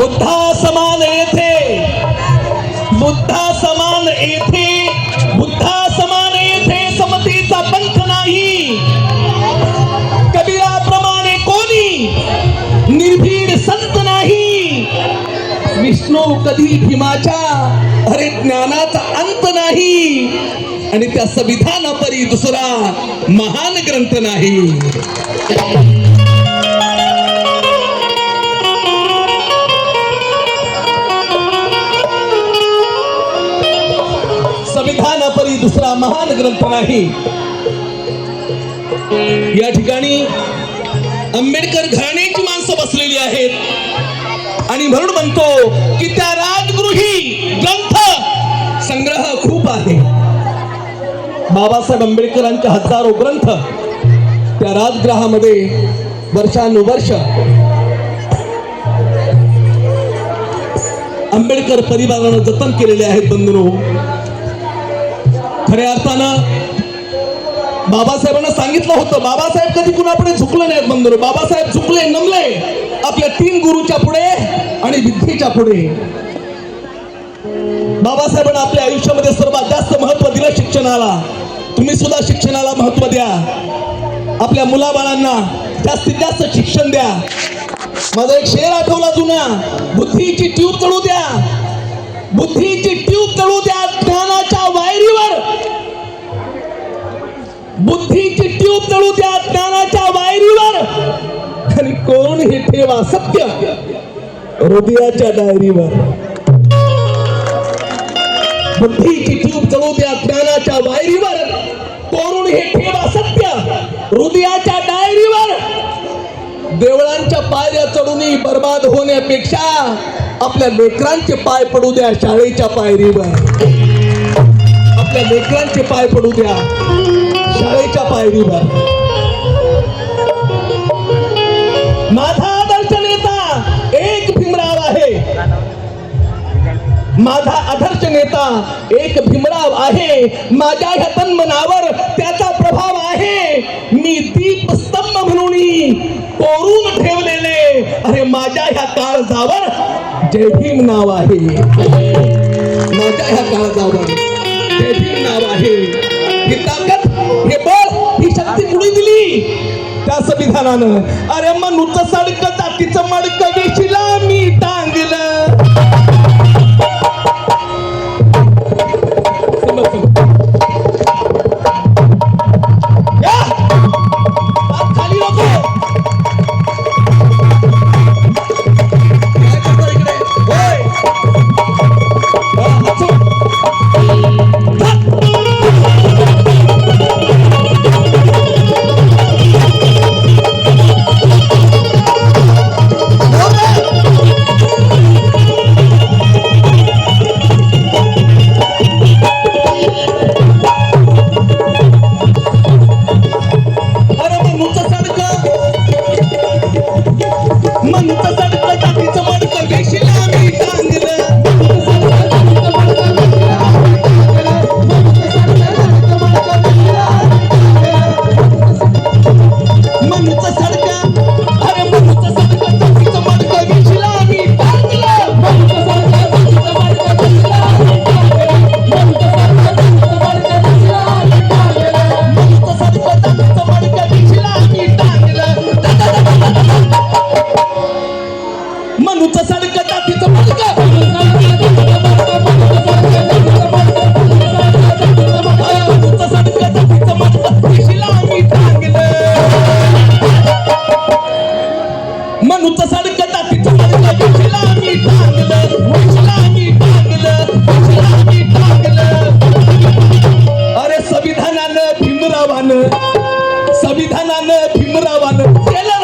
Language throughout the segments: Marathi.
बुद्धा समान येथे. बुद्धा समान येथे. बुद्धा समान येथे समतेचा पंथ नाही. कबीराप्रमाणे कोणी निर्भीड संत नाही. विष्णू कधी भीमाच्या अरे ज्ञानाचा अंत नाही. आणि त्या संविधानापरी दुसरा महान ग्रंथ नाही. दुसरा महान ग्रंथ नाही. या ठिकाणी आंबेडकर घराण्याची माणसं बसलेली आहेत. आणि म्हणून म्हणतो की त्या राजगृही ग्रंथ संग्रह खूप आहे. बाबासाहेब आंबेडकरांचे हजारो ग्रंथ त्या राजगृहामध्ये वर्षानुवर्ष आंबेडकर परिवारानं जतन केलेले आहेत बंधनो. खऱ्या अर्थानं बाबासाहेबांना सांगितलं होतं बाबासाहेब कधी कुणापुढे झुकले नाहीत बंधनो बाबासाहेब झुकले नमले आपल्या तीन गुरुच्या पुढे आणि विद्येच्या पुढे. बाबासाहेबांना आपल्या आयुष्यामध्ये सर्वात जास्त महत्त्व दिलं शिक्षणाला. तुम्ही सुद्धा शिक्षणाला महत्त्व द्या. आपल्या मुलाबाळांना जास्तीत जास्त शिक्षण द्या. माझा एक शेर आठवला जुना बुद्धीची ट्यूब चढू द्या. बुद्धीची ट्यूब चढू द्या बुद्धीची ट्यूब चढू द्या ज्ञानाच्या वायरीवर. आणि कोण हे ठेवा सत्य? हृदयाच्या डायरीवर. बुद्धीची ट्यूब चढू द्या ज्ञानाच्या वायरीवर. कोरून हे ठेवा सत्य? हृदयाच्या डायरीवर. देवळांच्या पायऱ्या चढूनही बर्बाद होण्यापेक्षा आपल्या लेकरांचे पाय पडू द्या शाळेच्या पायरीवर. आपल्या लेकरांचे पाय पडू द्या. पायरीवर माझा आदर्श नेता एक भीमराव आहे. माझा आदर्श नेता एक भीमराव आहे. माझ्या ह्या तन्मनावर त्याचा प्रभाव आहे. मी दीप स्तंभ म्हणून कोरून ठेवलेले. अरे माझ्या ह्या काळजावर जय भीम नाव आहे. माझ्या ह्या काळजावर जय भीम नाव आहे. ही ताकद हे कोणी दिली. त्या संविधानानं. अरे मग नुसतं सडक जातीचं मडक वेशीला भीमरावानं केलं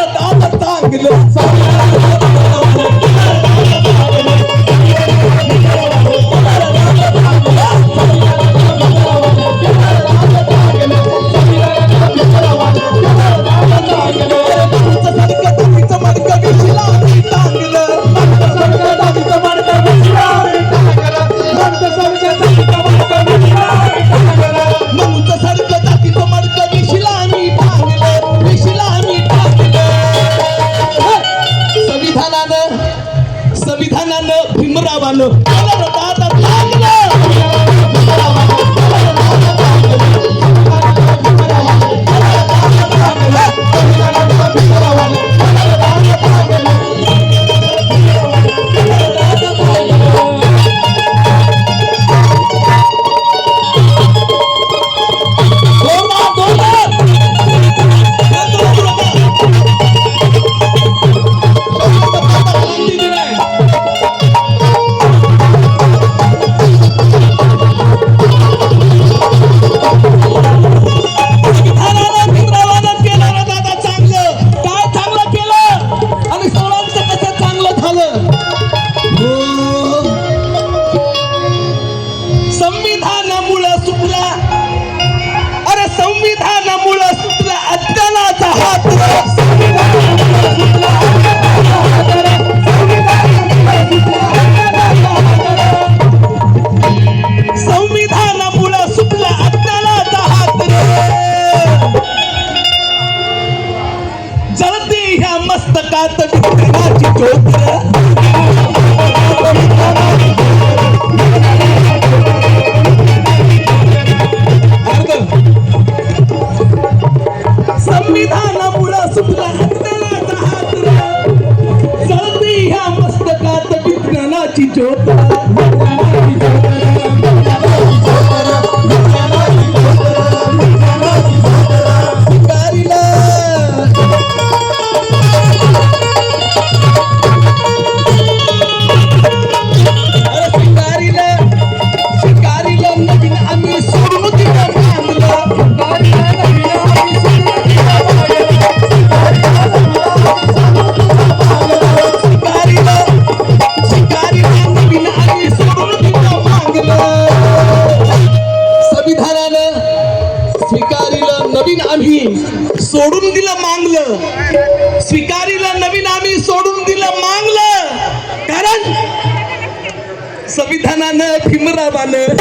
संविधानानं भीमरावानं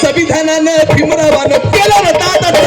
संविधानानं भीमरावानं केलं रे दादा संविधान